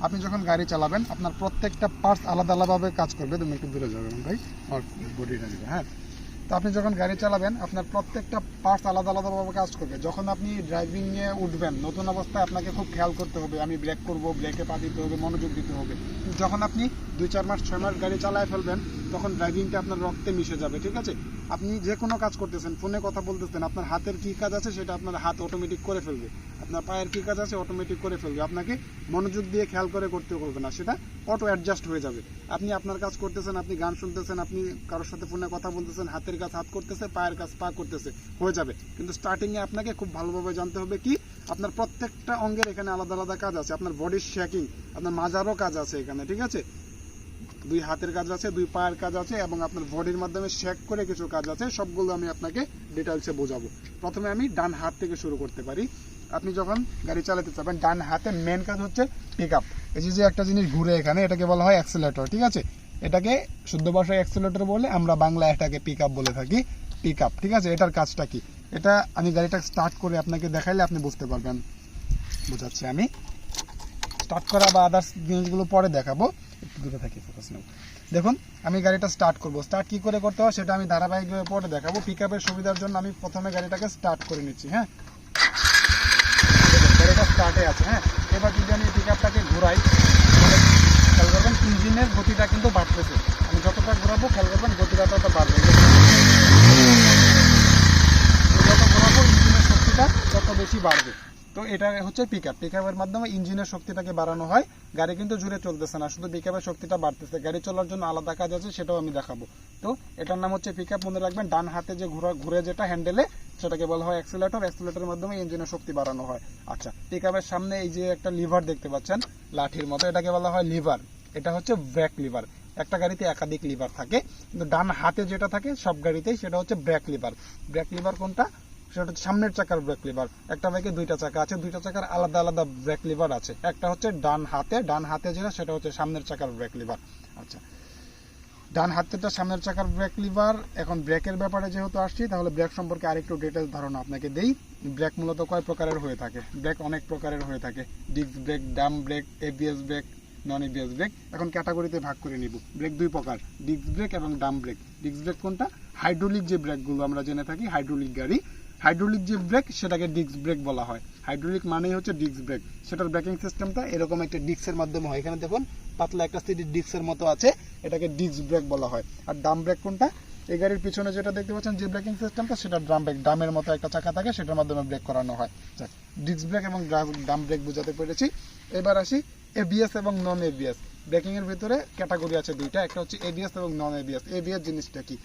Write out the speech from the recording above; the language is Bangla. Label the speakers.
Speaker 1: আপনি যখন গাড়ি চালাবেন, আপনার প্রত্যেকটা পার্টস আলাদা আলাদাভাবে কাজ করবে, তুমি একটু দূরে যাবেন ভাই, আমার বডিটা হ্যাঁ? তো আপনি যখন গাড়ি চালাবেন, আপনার প্রত্যেকটা পার্টস আলাদা আলাদাভাবে কাজ করবে। যখন আপনি ড্রাইভিং ড্রাইভিংয়ে উঠবেন, নতুন অবস্থায় আপনাকে খুব খেয়াল করতে হবে, আমি ব্রেক করব ব্রেকে পা দিতে হবে, মনোযোগ দিতে হবে। যখন আপনি দুই, চার মাস, ছয় মাস গাড়ি চালায় ফেলবেন, তখন ড্রাইভিংটা আপনার রক্তে মিশে যাবে, ঠিক আছে? আপনি যে কোনো কাজ করতেছেন, ফোনে কথা বলতেছেন, আপনার হাতের কি কাজ আছে সেটা আপনার হাত অটোমেটিক করে ফেলবে। আপনার পায়ের কি কাজ আছে অটোমেটিক করে ফেলবে। আপনাকে মনোযোগ দিয়ে খেয়াল করে করতে করবে না, সেটা অটো অ্যাডজাস্ট হয়ে যাবে। আপনি আপনার কাজ করতেছেন, আপনি গান শুনতেছেন, আপনি কারোর সাথে ফোনে কথা বলতেছেন, হাতের কাজ হাত করতেছে, পায়ের কাজ পা করতেছে, হয়ে যাবে। কিন্তু স্টার্টিংয়ে আপনাকে খুব ভালোভাবে জানতে হবে কি, আপনার প্রত্যেকটা অঙ্গের এখানে আলাদা আলাদা কাজ আছে। আপনার বডির শেকিং আপনার মাজারও কাজ আছে এখানে, ঠিক আছে? দুই হাতের কাজ আছে, দুই পায়ের কাজ আছে, এবং আপনার বডির মাধ্যমে শেক করে কিছু কাজ আছে, সবগুলো আমি আপনাকে ডিটেলসে বোঝাবো। প্রথমে আমি ডান হাত থেকে শুরু করতে পারি। আপনি যখন গাড়ি চালাতে চাবেন ডান হাতে মেন কাজ হচ্ছে পিক আপ এই যে একটা জিনিস ঘুরে এখানে, এটাকে বলা হয় অ্যাক্সেলেটর ঠিক আছে? এটাকে শুদ্ধ ভাষায় অ্যাক্সেলেটর বলে আমরা বাংলা এটাকে পিক আপ বলে থাকি পিক আপ ঠিক আছে? এটার কাজটা কি? এটা আমি গাড়িটা স্টার্ট করে আপনাকে দেখাইলে আপনি বুঝতে পারবেন। বোঝাচ্ছি আমি। স্টার্ট করা বা আদার্স জিনিসগুলো পরে দেখাবো। একটু দূরে থাকি ফোকাস নেব দেখুন, আমি গাড়িটা স্টার্ট করব। স্টার্ট কি করে করতে হয় সেটা আমি ধারাবাহিকভাবে পরে দেখাবো। পিক আপের সুবিধার জন্য আমি প্রথমে গাড়িটাকে স্টার্ট করে নিচ্ছি হ্যাঁ? গাড়িটা স্টার্টে আছে হ্যাঁ? এবার যদি আমি পিক আপটাকে ঘুরাই খেয়াল করবেন ইঞ্জিনের গতিটা কিন্তু বাড়তেছে আমি যতটা ঘোরাবো, খেয়াল করবেন গতিটা বাড়বে। যত ঘোরাবো, ইঞ্জিনের শক্তিটা তত বেশি বাড়বে। তো এটা হচ্ছে পিক আপ পিক আপের মাধ্যমে ইঞ্জিনের শক্তিটাকে বাড়ানো হয়। গাড়ি কিন্তু জুড়ে চলতেছে না, শুধু পিক আপের শক্তিটা বাড়তেছে। গাড়ি চলার জন্য আলাদা কাজ আছে, সেটাও আমি দেখাবো। তো এটার নাম হচ্ছে পিক আপ মনে রাখবেন, ডান হাতে যে ঘুরা ঘুরে যেটা হ্যান্ডেলে সেটাকে বলা হয় অ্যাক্সিলেটর অ্যাক্সিলেটরের মাধ্যমে ইঞ্জিনের শক্তি বাড়ানো হয়। আচ্ছা পিক আপের সামনে এই যে একটা লিভার দেখতে পাচ্ছেন, লাঠির মতো, এটাকে বলা হয় লিভার এটা হচ্ছে ব্রেক লিভার একটা গাড়িতে একাধিক লিভার থাকে, কিন্তু ডান হাতে যেটা থাকে, সব গাড়িতেই সেটা হচ্ছে ব্রেক লিভার। ব্রেক লিভার কোনটা? সেটা হচ্ছে সামনের চাকার ব্রেক লিভার। একটা বাইকে দুইটা চাকা আছে, দুইটা চাকার আলাদা আলাদা ব্রেক লিভার আছে। একটা হচ্ছে ডান হাতে ডান হাতে যেটা, সেটা হচ্ছে সামনের চাকার ব্রেক লিভার। আচ্ছা। ডান হাতেরটা সামনের চাকার ব্রেক লিভার। এখন ব্রেকের ব্যাপারে যেহেতু আসছি, তাহলে ব্রেক সম্পর্কে আরেকটু ডিটেলস ধারণা আপনাকে দেই। ব্রেক মূলত কয় প্রকারের হয়ে থাকে? ব্রেক অনেক প্রকারের হয়ে থাকে। Disc brake drum brake ABS brake non ABS brake এখন ক্যাটাগরিতে ভাগ করে নিব। ব্রেক দুই প্রকার ডিস্ক ব্রেক এবং ডাম ব্রেক ডিস্ক ব্রেক কোনটা? হাইড্রোলিক যে ব্রেকগুলো আমরা জেনে থাকি হাইড্রোলিক গাড়ি। হাইড্রোলিক যে ব্রেক সেটাকে ডিস্ক ব্রেক বলা হয়। হাইড্রোলিক মানেই হচ্ছে ডিস্ক ব্রেক সেটার ব্রেকিং সিস্টেমটা এরকম একটা ডিস্কের মাধ্যমে হয়। এখানে দেখুন, পাতলা একটা সিটি ডিস্কের মতো আছে, এটাকে ডিস্ক ব্রেক বলা হয়। আর ডাম ব্রেক কোনটা? এই গাড়ির পিছনে যেটা দেখতে পাচ্ছেন, যে ব্রেকিং সিস্টেমটা সেটা ড্রাম ব্রেক ডামের মতো একটা চাকা থাকে, সেটার মাধ্যমে ব্রেক করানো হয়। ডিস্ক ব্রেক এবং ডাম ব্রেক বোঝাতে পেরেছি। এবার আসি এবিএস এবং নন এবিএস এর ভিতরে ক্যাটাগরি আছে দুইটা, একটা হচ্ছে এবিএস এবং নন এবিএস এবিএস জিনিসটা কি?